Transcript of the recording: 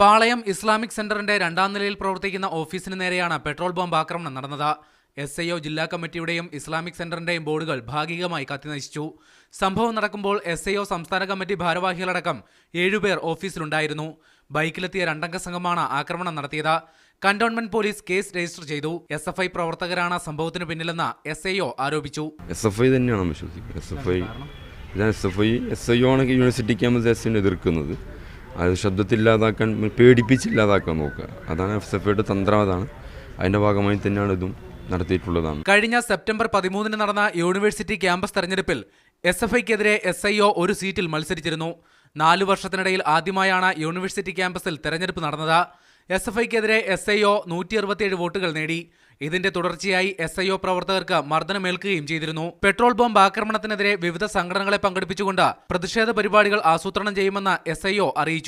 പാളയം Islamic സെന്ററിന്റെ രണ്ടാം നിലയിൽ പ്രവർത്തിക്കുന്ന ഓഫീസിന് നേരെയാണ് പെട്രോൾ ബോംബ് ആക്രമണം നടന്നത്. എസ് ഐ ഒ ജില്ലാ കമ്മിറ്റിയുടെയും ഇസ്ലാമിക് സെന്ററിന്റെയും ബോർഡുകൾ ഭാഗികമായി കത്തിനശിച്ചു. സംഭവം നടക്കുമ്പോൾ എസ് ഐ ഒ സംസ്ഥാന കമ്മിറ്റി ഭാരവാഹികളടക്കം ഏഴുപേർ ഓഫീസിലുണ്ടായിരുന്നു. ബൈക്കിലെത്തിയ രണ്ടംഗ സംഘമാണ് ആക്രമണം നടത്തിയത്. കന്റോൺമെന്റ് പോലീസ് കേസ് രജിസ്റ്റർ ചെയ്തു. എസ് എഫ് ഐ പ്രവർത്തകരാണ് സംഭവത്തിന് പിന്നിലെന്ന് എസ് ഐ ഒ ആരോപിച്ചു. എസ് എഫ് ഐ തന്നെയാണ് വിശ്വസിക്കുന്നത്? യൂണിവേഴ്സിറ്റി ക്യാമ്പസ് എതിർക്കുന്നത്. അത് ശബ്ദത്തില്ലാതാക്കാൻ പേടിപ്പിച്ചില്ലാതാക്കാൻ നോക്കുക. അതാണ് എസ് എഫ് ഐയുടെ തന്ത്രം അതാണ് അതിന്റെ ഭാഗമായി തന്നെയാണ് ഇതും നടത്തിയിട്ടുള്ളതാണ്. കഴിഞ്ഞ സെപ്റ്റംബർ പതിമൂന്നിന് നടന്ന യൂണിവേഴ്സിറ്റി ക്യാമ്പസ് തെരഞ്ഞെടുപ്പിൽ എസ് എഫ് ഐക്കെതിരെ എസ് ഐ ഒ ഒരു സീറ്റിൽ മത്സരിച്ചിരുന്നു. നാലു വർഷത്തിനിടയിൽ ആദ്യമായാണ് യൂണിവേഴ്സിറ്റി ക്യാമ്പസിൽ തെരഞ്ഞെടുപ്പ് നടന്നത്. എസ് എഫ് ഐക്കെതിരെ എസ് ഐ ഒ നൂറ്റി അറുപത്തിയേഴ് വോട്ടുകൾ നേടി. ഇതിന്റെ തുടർച്ചയായി എസ് ഐ ഒ പ്രവർത്തകർക്ക് മർദ്ദനമേൽക്കുകയും ചെയ്തിരുന്നു. പെട്രോൾ ബോംബ് ആക്രമണത്തിനെതിരെ വിവിധ സംഘടനകളെ പങ്കെടുപ്പിച്ചുകൊണ്ട് പ്രതിഷേധ പരിപാടികൾ ആസൂത്രണം ചെയ്യുമെന്ന് എസ് ഐ അറിയിച്ചു.